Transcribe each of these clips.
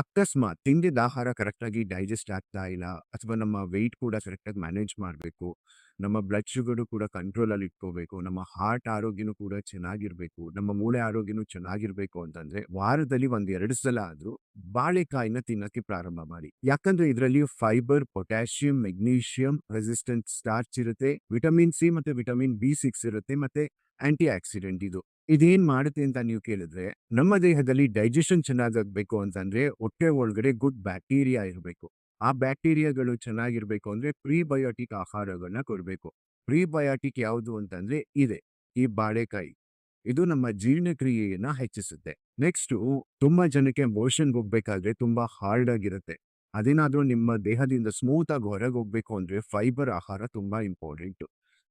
ಅಕಸ್ಮಾತ್ ತಿಂದಿದ್ದ ಆಹಾರ ಕರೆಕ್ಟಾಗಿ ಡೈಜೆಸ್ಟ್ ಆಗ್ತಾ ಇಲ್ಲ ಅಥವಾ ನಮ್ಮ ವೆಯ್ಟ್ ಕೂಡ ಕರೆಕ್ಟಾಗಿ ಮ್ಯಾನೇಜ್ ಮಾಡಬೇಕು, ನಮ್ಮ ಬ್ಲಡ್ ಶುಗರು ಕೂಡ ಕಂಟ್ರೋಲಲ್ಲಿ ಇಟ್ಕೋಬೇಕು, ನಮ್ಮ ಹಾರ್ಟ್ ಆರೋಗ್ಯನೂ ಕೂಡ ಚೆನ್ನಾಗಿರಬೇಕು, ನಮ್ಮ ಮೂಳೆ ಆರೋಗ್ಯನೂ ಚೆನ್ನಾಗಿರಬೇಕು ಅಂತಂದ್ರೆ ವಾರದಲ್ಲಿ ಒಂದು ಎರಡು ಸಲ ಆದ್ರೂ ಬಾಳೆಕಾಯಿನ ತಿನ್ನೋಕ್ಕೆ ಪ್ರಾರಂಭ ಮಾಡಿ. ಯಾಕಂದ್ರೆ ಇದರಲ್ಲಿ fibre, potassium, magnesium, resistant starch ಇರುತ್ತೆ, ವಿಟಮಿನ್ ಸಿ ಮತ್ತೆ ವಿಟಮಿನ್ ಬಿ ಸಿಕ್ಸ್ ಇರುತ್ತೆ ಮತ್ತೆ ಆಂಟಿ ಆಕ್ಸಿಡೆಂಟ್ ಇದು. ಇದೇನ್ ಮಾಡುತ್ತೆ ಅಂತ ನೀವು ಕೇಳಿದ್ರೆ, ನಮ್ಮ ದೇಹದಲ್ಲಿ ಡೈಜೆಷನ್ ಚೆನ್ನಾಗಾಗ್ಬೇಕು ಅಂತಂದ್ರೆ ಹೊಟ್ಟೆ ಒಳಗಡೆ ಗುಡ್ ಬ್ಯಾಕ್ಟೀರಿಯಾ ಇರಬೇಕು. ಆ ಬ್ಯಾಕ್ಟೀರಿಯಾಗಳು ಚೆನ್ನಾಗಿರ್ಬೇಕು ಅಂದ್ರೆ ಪ್ರೀಬಯೋಟಿಕ್ ಆಹಾರಗಳನ್ನ ಕೊಡಬೇಕು. ಪ್ರೀಬಯೋಟಿಕ್ ಯಾವುದು ಅಂತಂದ್ರೆ ಇದೆ, ಈ ಬಾಳೆಕಾಯಿ. ಇದು ನಮ್ಮ ಜೀರ್ಣಕ್ರಿಯೆಯನ್ನ ಹೆಚ್ಚಿಸುತ್ತೆ. ನೆಕ್ಸ್ಟ್ ತುಂಬಾ ಜನಕ್ಕೆ ಮೋಷನ್ ಹೋಗ್ಬೇಕಾದ್ರೆ ತುಂಬಾ ಹಾರ್ಡ್ ಆಗಿರುತ್ತೆ. ಅದೇನಾದ್ರೂ ನಿಮ್ಮ ದೇಹದಿಂದ ಸ್ಮೂತ್ ಆಗಿ ಹೊರಗೆ ಹೋಗ್ಬೇಕು ಅಂದ್ರೆ ಫೈಬರ್ ಆಹಾರ ತುಂಬಾ ಇಂಪಾರ್ಟೆಂಟ್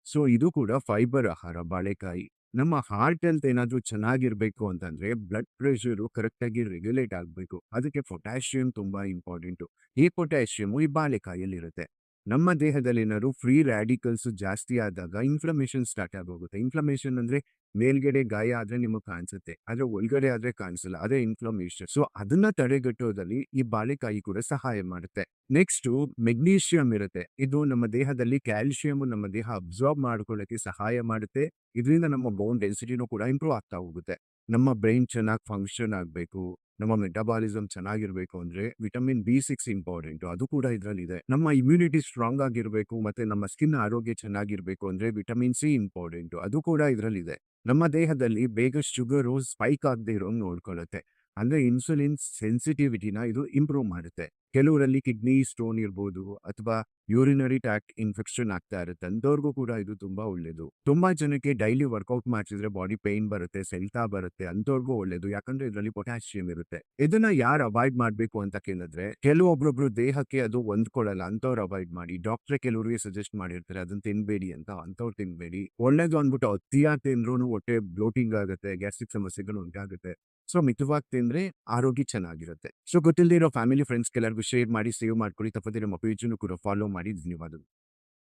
ಸೊ ಇದು ಕೂಡ ಫೈಬರ್ ಆಹಾರ, ಬಾಳೆಕಾಯಿ. ನಮ್ಮ ಹಾರ್ಟ್ ಹೆಲ್ತ್ ಏನಾದರೂ ಚೆನ್ನಾಗಿರಬೇಕು ಅಂತಂದ್ರೆ ಬ್ಲಡ್ ಪ್ರೆಷರು ಕರೆಕ್ಟಾಗಿ ರೆಗ್ಯುಲೇಟ್ ಆಗಬೇಕು. ಅದಕ್ಕೆ ಪೊಟ್ಯಾಷಿಯಂ ತುಂಬಾ ಇಂಪಾರ್ಟೆಂಟು ಈ ಪೊಟ್ಯಾಷಿಯಮ್ ಈ ಬಾಳೆಕಾಯಲ್ಲಿ ಇರುತ್ತೆ ನಮ್ಮ ದೇಹದಲ್ಲಿ ಏನಾದ್ರು ಫ್ರೀ ರ್ಯಾಡಿಕಲ್ಸ್ ಜಾಸ್ತಿ ಆದಾಗ ಇನ್ಫ್ಲಮೇಷನ್ ಸ್ಟಾರ್ಟ್ ಆಗೋಗುತ್ತೆ. ಇನ್ಫ್ಲಮೇಷನ್ ಅಂದ್ರೆ ಮೇಲ್ಗಡೆ ಗಾಯ ಆದ್ರೆ ನಿಮಗೆ ಕಾಣಿಸುತ್ತೆ, ಆದ್ರೆ ಒಳಗಡೆ ಆದ್ರೆ ಕಾಣಿಸಲ್ಲ, ಅದೇ ಇನ್ಫ್ಲಮೇಷನ್. ಸೊ, ಅದನ್ನ ತಡೆಗಟ್ಟೋದಲ್ಲಿ ಈ ಬಾಳೆಕಾಯಿ ಕೂಡ ಸಹಾಯ ಮಾಡುತ್ತೆ. ನೆಕ್ಸ್ಟ್ ಮೆಗ್ನೀಷಿಯಂ ಇರುತ್ತೆ. ಇದು ನಮ್ಮ ದೇಹದಲ್ಲಿ ಕ್ಯಾಲ್ಸಿಯಂ ನಮ್ಮ ದೇಹ ಅಬ್ಸಾರ್ಬ್ ಮಾಡ್ಕೊಳ್ಳೋಕೆ ಸಹಾಯ ಮಾಡುತ್ತೆ. ಇದರಿಂದ ನಮ್ಮ ಬೋನ್ ಡೆನ್ಸಿಟಿನೂ ಕೂಡ ಇಂಪ್ರೂವ್ ಆಗ್ತಾ ಹೋಗುತ್ತೆ. ನಮ್ಮ ಬ್ರೈನ್ ಚೆನ್ನಾಗಿ ಫಂಕ್ಷನ್ ಆಗಬೇಕು, ನಮ್ಮ ಮೆಟಬಾಲಿಸಮ್ ಚೆನ್ನಾಗಿರ್ಬೇಕು ಅಂದ್ರೆ ವಿಟಮಿನ್ ಬಿ ಸಿಕ್ಸ್ ಇಂಪಾರ್ಟೆಂಟ್, ಅದು ಕೂಡ ಇದರಲ್ಲಿ ಇದೆ ನಮ್ಮ ಇಮ್ಯುನಿಟಿ ಸ್ಟ್ರಾಂಗ್ ಆಗಿರಬೇಕು ಮತ್ತೆ ನಮ್ಮ ಸ್ಕಿನ್ ಆರೋಗ್ಯ ಚೆನ್ನಾಗಿರ್ಬೇಕು ಅಂದ್ರೆ ವಿಟಮಿನ್ ಸಿ ಇಂಪಾರ್ಟೆಂಟ್, ಅದು ಕೂಡ ಇದರಲ್ಲಿ ಇದೆ ನಮ್ಮ ದೇಹದಲ್ಲಿ ಬೇಗ ಶುಗರು ಸ್ಪೈಕ್ ಆಗದೆ ಇರೋ ನೋಡ್ಕೊಳ್ಳುತ್ತೆ ಅಂದ್ರೆ ಇನ್ಸುಲಿನ್ ಸೆನ್ಸಿಟಿವಿಟಿನ ಇದು ಇಂಪ್ರೂವ್ ಮಾಡುತ್ತೆ. ಕೆಲವರಲ್ಲಿ ಕಿಡ್ನಿ ಸ್ಟೋನ್ ಇರ್ಬೋದು ಅಥವಾ ಯೂರಿನರಿ ಟ್ಯಾಕ್ಟ್ ಇನ್ಫೆಕ್ಷನ್ ಆಗ್ತಾ ಇರುತ್ತೆ. ಅಂಥವ್ರಿಗೂ ಕೂಡ ಇದು ತುಂಬಾ ಒಳ್ಳೇದು. ತುಂಬಾ ಜನಕ್ಕೆ ಡೈಲಿ ವರ್ಕೌಟ್ ಮಾಡಿಸಿದ್ರೆ ಬಾಡಿ ಪೇನ್ ಬರುತ್ತೆ ಸೆಲ್ತಾ ಬರುತ್ತೆ, ಅಂಥವ್ರಿಗೂ ಒಳ್ಳೇದು. ಯಾಕಂದ್ರೆ ಇದರಲ್ಲಿ ಪೊಟ್ಯಾಷಿಯಂ ಇರುತ್ತೆ. ಇದನ್ನ ಯಾರು ಅವಾಯ್ಡ್ ಮಾಡಬೇಕು ಅಂತ ಕೇಳಿದ್ರೆ ಕೆಲವೊಬ್ಬರೊಬ್ರು ದೇಹಕ್ಕೆ ಅದು ಹೊಂದ್ಕೊಳ್ಳಲ್ಲ ಅಂತವ್ರು ಅವಾಯ್ಡ್ ಮಾಡಿ. ಡಾಕ್ಟರ್ ಕೆಲವರಿಗೆ ಸಜೆಸ್ಟ್ ಮಾಡಿರ್ತಾರೆ ಅದನ್ನ ತಿನ್ಬೇಡಿ ಅಂತ. ಅಂತವ್ರು ತಿನ್ಬೇಡಿ. ಒಳ್ಳೇದು ಅಂದ್ಬಿಟ್ಟು ಅತಿಯಾಗಿ ತಿಂದ್ರು ಹೊಟ್ಟೆ ಬ್ಲೋಟಿಂಗ್ ಆಗುತ್ತೆ ಗ್ಯಾಸ್ಟ್ರಿಕ್ ಸಮಸ್ಯೆಗಳು ಉಂಟಾಗುತ್ತೆ. ಸೊ ಮಿತವಾಗಿ ತಿಂದ್ರೆ ಆರೋಗ್ಯ ಚೆನ್ನಾಗಿರುತ್ತೆ. ಸೊ ಗೊತ್ತಿಲ್ಲದೆ ಇರೋ ಫ್ಯಾಮಿಲಿ, ಫ್ರೆಂಡ್ಸ್ ಕೆಲವರಿಗೂ ಶೇರ್ ಮಾಡಿ, ಸೇವ್ ಮಾಡ್ಕೊಳ್ಳಿ ತಪ್ಪದೇ ನಮ್ಮ ಪೇಜನ್ನು ಕೂಡ ಫಾಲೋ ಮಾಡಿ, ಧನ್ಯವಾದಗಳು.